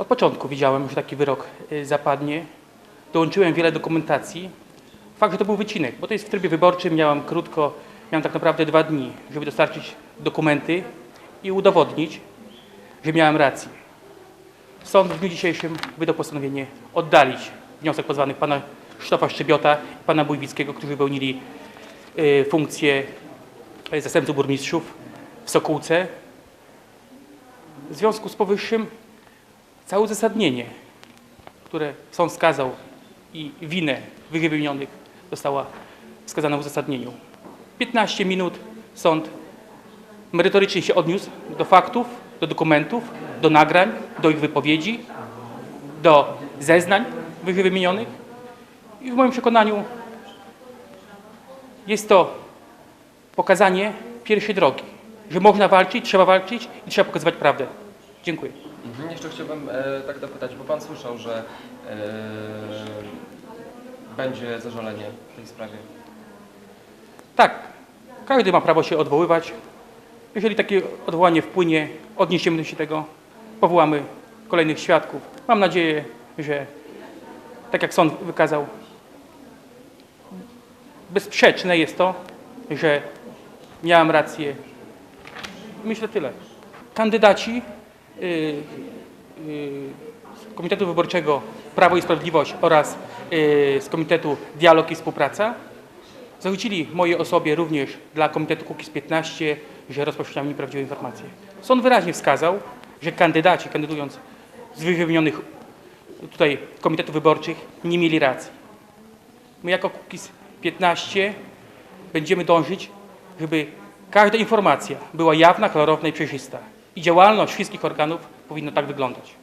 Od początku wiedziałem, że taki wyrok y, zapadnie. Dołączyłem wiele dokumentacji. Fakt, że to był wycinek, bo to jest w trybie wyborczym. Miałem krótko, miałem tak naprawdę dwa dni, żeby dostarczyć dokumenty i udowodnić, że miałem rację. Sąd w dniu dzisiejszym wydał postanowienie oddalić wniosek pozwanych pana Krzysztofa Szczebiota i pana Bójwickiego, którzy pełnili y, funkcję y, zastępców burmistrzów w Sokółce. W związku z powyższym całe uzasadnienie, które sąd skazał i winę wyżej wymienionych została wskazana w uzasadnieniu. 15 minut sąd merytorycznie się odniósł do faktów, do dokumentów, do nagrań, do ich wypowiedzi, do zeznań wymienionych i w moim przekonaniu jest to pokazanie pierwszej drogi, że można walczyć, trzeba walczyć i trzeba pokazywać prawdę. Dziękuję. Mhm. Jeszcze chciałbym e, tak dopytać, bo Pan słyszał, że e, będzie zażalenie w tej sprawie. Tak, każdy ma prawo się odwoływać. Jeżeli takie odwołanie wpłynie, odniesiemy się tego, powołamy kolejnych świadków. Mam nadzieję, że tak jak sąd wykazał, bezsprzeczne jest to, że miałem rację. Myślę tyle. Kandydaci Komitetu Wyborczego Prawo i Sprawiedliwość oraz y, z Komitetu Dialog i Współpraca Zarzucili mojej osobie również dla Komitetu Kukiz 15, że rozpowszechniam nieprawdziwe informacje. Sąd wyraźnie wskazał, że kandydaci kandydując z wymienionych tutaj komitetów wyborczych nie mieli racji. My jako Kukiz 15 będziemy dążyć, żeby każda informacja była jawna, klarowna i przejrzysta. I działalność wszystkich organów powinna tak wyglądać.